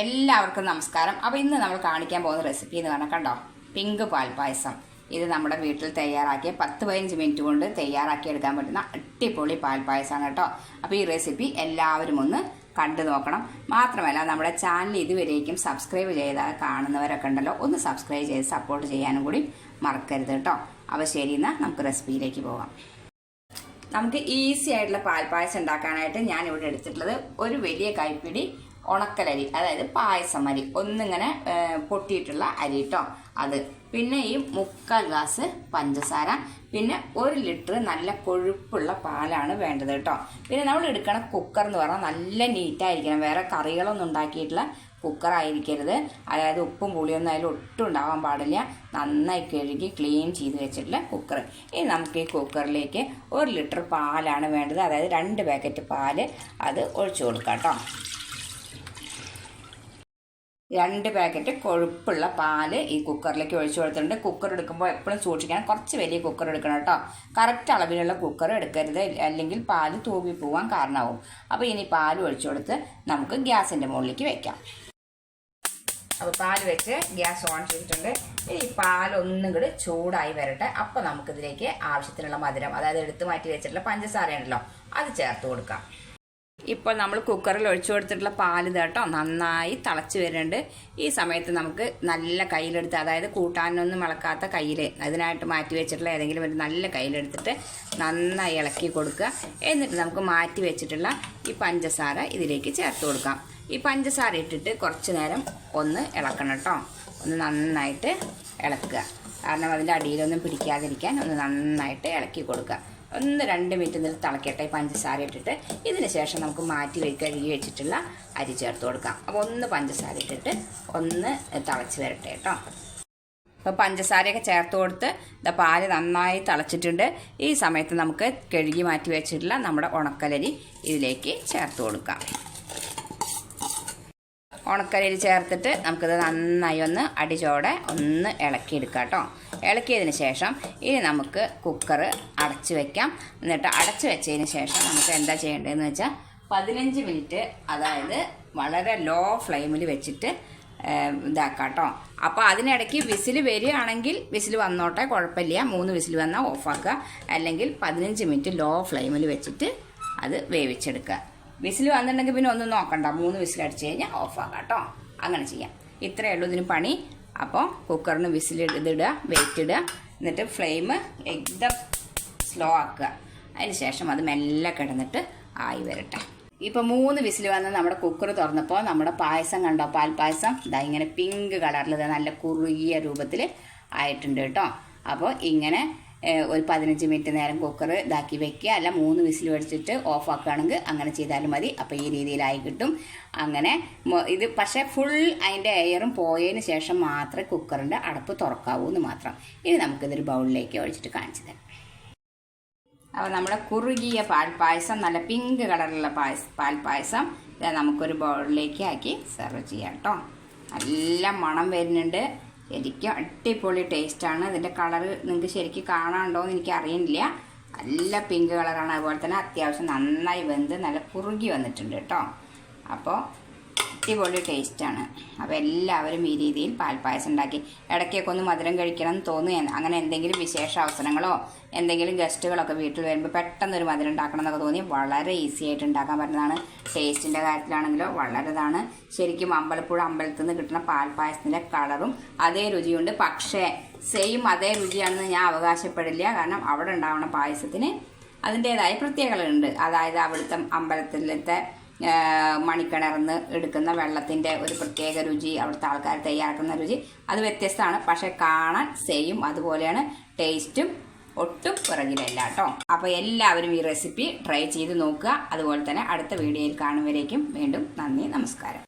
എല്ലാവർക്കും നമസ്കാരം. അപ്പോൾ ഇന്ന് നമ്മൾ കാണിക്കാൻ പോകുന്ന റെസിപ്പി എന്ന് പറഞ്ഞാൽ കണ്ടോ? പിങ്ക് പാൽ പായസം. ഇത് നമ്മുടെ വീട്ടിൽ തയ്യാറാക്കിയ പത്ത് പതിനഞ്ച് മിനിറ്റ് കൊണ്ട് തയ്യാറാക്കി എടുക്കാൻ പറ്റുന്ന അടിപൊളി പാൽപ്പായസമാണ് കേട്ടോ. അപ്പോൾ ഈ റെസിപ്പി എല്ലാവരും ഒന്ന് കണ്ടു നോക്കണം. മാത്രമല്ല നമ്മുടെ ചാനൽ ഇതുവരേക്കും സബ്സ്ക്രൈബ് ചെയ്താൽ കാണുന്നവരൊക്കെ ഉണ്ടല്ലോ ഒന്ന് സബ്സ്ക്രൈബ് ചെയ്ത് സപ്പോർട്ട് ചെയ്യാനും കൂടി മറക്കരുത് കേട്ടോ. അപ്പോൾ ശരി എന്നാൽ നമുക്ക് റെസിപ്പിയിലേക്ക് പോകാം. നമുക്ക് ഈസി ആയിട്ടുള്ള പാൽപ്പായസം ഉണ്ടാക്കാനായിട്ട് ഞാൻ ഇവിടെ എടുത്തിട്ടുള്ളത് ഒരു വലിയ കൈപ്പിടി ഉണക്കലരി അതായത് പായസം അരി ഒന്നിങ്ങനെ പൊട്ടിയിട്ടുള്ള അരി കേട്ടോ അത്. പിന്നെ ഈ മുക്കാൽ ഗ്ലാസ് പഞ്ചസാര പിന്നെ ഒരു ലിറ്റർ നല്ല കൊഴുപ്പുള്ള പാലാണ് വേണ്ടത് കേട്ടോ പിന്നെ നമ്മൾ എടുക്കണ കുക്കർ എന്ന് പറഞ്ഞാൽ നല്ല നീറ്റായിരിക്കണം വേറെ കറികളൊന്നും ഉണ്ടാക്കിയിട്ടുള്ള കുക്കർ ആയിരിക്കരുത്. അതായത് ഉപ്പും പുളിയൊന്നും അതിൽ ഒട്ടും ഉണ്ടാവാൻ പാടില്ല. നന്നായി കഴുകി ക്ലീൻ ചെയ്ത് വെച്ചിട്ടുള്ള കുക്കർ ഇനി നമുക്ക് ഈ കുക്കറിലേക്ക് ഒരു ലിറ്റർ പാലാണ് വേണ്ടത്. അതായത് രണ്ട് പാക്കറ്റ് പാൽ അത് ഒഴിച്ചു കൊടുക്കാം കേട്ടോ രണ്ട് പാക്കറ്റ് കൊഴുപ്പുള്ള പാൽ ഈ കുക്കറിലേക്ക് ഒഴിച്ചു കൊടുത്തിട്ടുണ്ട്. കുക്കർ എടുക്കുമ്പോൾ എപ്പോഴും സൂക്ഷിക്കണം. കുറച്ച് വലിയ കുക്കർ എടുക്കണം കേട്ടോ. കറക്റ്റ് അളവിലുള്ള കുക്കർ എടുക്കരുത്. അല്ലെങ്കിൽ പാൽ തൂവി പോവാൻ കാരണമാവും. അപ്പോൾ ഇനി പാൽ ഒഴിച്ചു കൊടുത്ത് നമുക്ക് ഗ്യാസിന്റെ മുകളിലേക്ക് വെക്കാം. അപ്പോൾ പാൽ വെച്ച് ഗ്യാസ് ഓൺ ചെയ്തിട്ടുണ്ട്. ഇനി പാൽ ഒന്നും കൂടി ചൂടായി വരട്ടെ. അപ്പോൾ നമുക്കിതിലേക്ക് ആവശ്യത്തിനുള്ള മധുരം അതായത് എടുത്തു മാറ്റി വെച്ചിട്ടുള്ള പഞ്ചസാര ഉണ്ടല്ലോ അത് ചേർത്ത് കൊടുക്കാം. ഇപ്പോൾ നമ്മൾ കുക്കറിൽ ഒഴിച്ചു കൊടുത്തിട്ടുള്ള പാൽ കേട്ടോ നന്നായി തിളച്ച് വരുന്നുണ്ട്. ഈ സമയത്ത് നമുക്ക് നല്ല കയ്യിലെടുത്ത് അതായത് കൂട്ടാനൊന്നും ഇളക്കാത്ത കയ്യിൽ അതിനായിട്ട് മാറ്റി വെച്ചിട്ടുള്ള ഏതെങ്കിലും ഒരു നല്ല കയ്യിലെടുത്തിട്ട് നന്നായി ഇളക്കി കൊടുക്കുക. എന്നിട്ട് നമുക്ക് മാറ്റി വെച്ചിട്ടുള്ള ഈ പഞ്ചസാര ഇതിലേക്ക് ചേർത്ത് കൊടുക്കാം. ഈ പഞ്ചസാര ഇട്ടിട്ട് കുറച്ച് നേരം ഒന്ന് ഇളക്കണം കേട്ടോ ഒന്ന് നന്നായിട്ട് ഇളക്കുക. കാരണം അതിന്റെ അടിയിലൊന്നും പിടിക്കാതിരിക്കാൻ ഒന്ന് നന്നായിട്ട് ഇളക്കി കൊടുക്കുക. ഒന്ന് രണ്ട് മിനിറ്റ് നിന്ന് തിളക്കട്ടെ. പഞ്ചസാര ഇട്ടിട്ട് ഇതിന് ശേഷം നമുക്ക് മാറ്റി വെച്ച് കഴുകി വെച്ചിട്ടുള്ള അരി ചേർത്ത് കൊടുക്കാം. അപ്പോൾ ഒന്ന് പഞ്ചസാര ഇട്ടിട്ട് ഒന്ന് തിളച്ച് വരട്ടെ കേട്ടോ. അപ്പോൾ പഞ്ചസാരയൊക്കെ ചേർത്ത് കൊടുത്ത് ഇതാ പാൽ നന്നായി തിളച്ചിട്ടുണ്ട്. ഈ സമയത്ത് നമുക്ക് കഴുകി മാറ്റി വെച്ചിട്ടുള്ള നമ്മുടെ ഉണക്കലരി ഇതിലേക്ക് ചേർത്ത് കൊടുക്കാം. ഉണക്കലരി ചേർത്തിട്ട് നമുക്കിത് നന്നായി ഒന്ന് അടിച്ചോടെ ഒന്ന് ഇളക്കിയെടുക്കാം കേട്ടോ. ഇളക്കിയതിന് ശേഷം ഇനി നമുക്ക് കുക്കർ അടച്ചു വെക്കാം. എന്നിട്ട് അടച്ചു വെച്ചതിന് ശേഷം നമുക്ക് എന്താ ചെയ്യേണ്ടതെന്ന് വെച്ചാൽ പതിനഞ്ച് മിനിറ്റ് അതായത് വളരെ ലോ ഫ്ലെയിമിൽ വെച്ചിട്ട് ഇതാക്കാം കേട്ടോ. അപ്പോൾ അതിനിടയ്ക്ക് വിസിൽ വരികയാണെങ്കിൽ വിസിൽ വന്നോട്ടെ കുഴപ്പമില്ല. മൂന്ന് വിസിൽ വന്നാൽ ഓഫാക്കുക അല്ലെങ്കിൽ പതിനഞ്ച് മിനിറ്റ് ലോ ഫ്ലെയിമിൽ വെച്ചിട്ട് അത് വേവിച്ചെടുക്കുക. വിസിൽ വന്നിട്ടുണ്ടെങ്കിൽ പിന്നെ ഒന്നും നോക്കണ്ട. മൂന്ന് വിസിൽ അടിച്ച് കഴിഞ്ഞാൽ ഓഫാക്കാം കേട്ടോ അങ്ങനെ ചെയ്യാം. ഇത്രയേ ഉള്ളൂ ഇതിന് പണി. അപ്പോൾ കുക്കറിന് വിസിൽ ഇതിടുക വെയിറ്റ് ഇടുക. എന്നിട്ട് ഫ്ലെയിം എക്ദം സ്ലോ ആക്കുക. അതിന് ശേഷം അത് മെല്ലെ കിടന്നിട്ട് ആയി വരട്ടെ. ഇപ്പൊ മൂന്ന് വിസിൽ വന്ന് നമ്മുടെ കുക്കർ തുറന്നപ്പോൾ നമ്മുടെ പായസം കണ്ടോ? പാൽ പായസം. ഇതാ ഇങ്ങനെ പിങ്ക് കളറിൽ നല്ല കുറുകിയ രൂപത്തിൽ ആയിട്ടുണ്ട് കേട്ടോ. അപ്പോൾ ഇങ്ങനെ ഒരു പതിനഞ്ച് മിനിറ്റ് നേരം കുക്കർ ഇതാക്കി വെക്കുക. അല്ല മൂന്ന് വിസിൽ വെടിച്ചിട്ട് ഓഫ് ആക്കുകയാണെങ്കിൽ അങ്ങനെ ചെയ്താലും മതി. അപ്പോൾ ഈ രീതിയിലായി കിട്ടും. അങ്ങനെ ഇത് പക്ഷേ ഫുൾ അതിന്റെ എയറും പോയതിന് ശേഷം മാത്രമേ കുക്കറിന്റെ അടപ്പ് തുറക്കാവൂ എന്ന് മാത്രം. ഇനി നമുക്കിതൊരു ബൗളിലേക്ക് ഒഴിച്ചിട്ട് കാണിച്ചു തരാം. അപ്പോൾ നമ്മുടെ കുറുകിയ പാൽപ്പായസം നല്ല പിങ്ക് കളറിലുള്ള പായസ പാൽപ്പായസം നമുക്കൊരു ബൗളിലേക്ക് ആക്കി സെർവ് ചെയ്യാം കേട്ടോ നല്ല മണം വരുന്നുണ്ട്. ശരിക്കും അടിപൊളി ടേസ്റ്റാണ്. ഇതിന്റെ കളറ് നിങ്ങൾക്ക് ശരിക്കും കാണാനുണ്ടോ എന്ന് എനിക്ക് അറിയുന്നില്ല നല്ല പിങ്ക് കളറാണ്. അതുപോലെ തന്നെ അത്യാവശ്യം നന്നായി വെന്ത് നല്ല കുറുകി വന്നിട്ടുണ്ട് കേട്ടോ. അപ്പോൾ അടിപൊളി ടേസ്റ്റാണ് അപ്പോൾ എല്ലാവരും ഈ രീതിയിൽ പാൽപ്പായസം ഉണ്ടാക്കി. ഇടയ്ക്കൊക്കെ ഒന്ന് മധുരം കഴിക്കണം എന്ന് തോന്നുകയാണ് അങ്ങനെ എന്തെങ്കിലും വിശേഷ അവസരങ്ങളോ എന്തെങ്കിലും ഗസ്റ്റുകളൊക്കെ വീട്ടിൽ വരുമ്പോൾ പെട്ടെന്ന് ഒരു മധുരം ഉണ്ടാക്കണം എന്നൊക്കെ തോന്നി വളരെ ഈസി ആയിട്ട് ഉണ്ടാക്കാൻ പറ്റുന്നതാണ്. ടേസ്റ്റിന്റെ കാര്യത്തിലാണെങ്കിലോ വളരെതാണ്. ശരിക്കും അമ്പലപ്പുഴ അമ്പലത്തിൽ നിന്ന് കിട്ടുന്ന പാൽപ്പായസത്തിന്റെ കളറും അതേ രുചിയുണ്ട്. പക്ഷേ സെയിം അതേ രുചിയാണെന്ന് ഞാൻ അവകാശപ്പെടില്ല. കാരണം അവിടെ ഉണ്ടാവുന്ന പായസത്തിന് അതിന്റേതായ പ്രത്യേകതകളുണ്ട്. അതായത് അവിടുത്തെ അമ്പലത്തിലത്തെ മണിക്കിണർന്ന് എടുക്കുന്ന വെള്ളത്തിന്റെ ഒരു പ്രത്യേക രുചി അവിടുത്തെ ആൾക്കാർ തയ്യാറാക്കുന്ന രുചി അത് വ്യത്യസ്തമാണ്. പക്ഷേ കാണാൻ സെയിം അതുപോലെയാണ് ടേസ്റ്റും ഒട്ടും പിറകിലല്ല കേട്ടോ. അപ്പോൾ എല്ലാവരും ഈ റെസിപ്പി ട്രൈ ചെയ്ത് നോക്കുക. അതുപോലെ തന്നെ അടുത്ത വീഡിയോയിൽ കാണുമ്പോഴേക്കും വീണ്ടും നന്ദി നമസ്കാരം.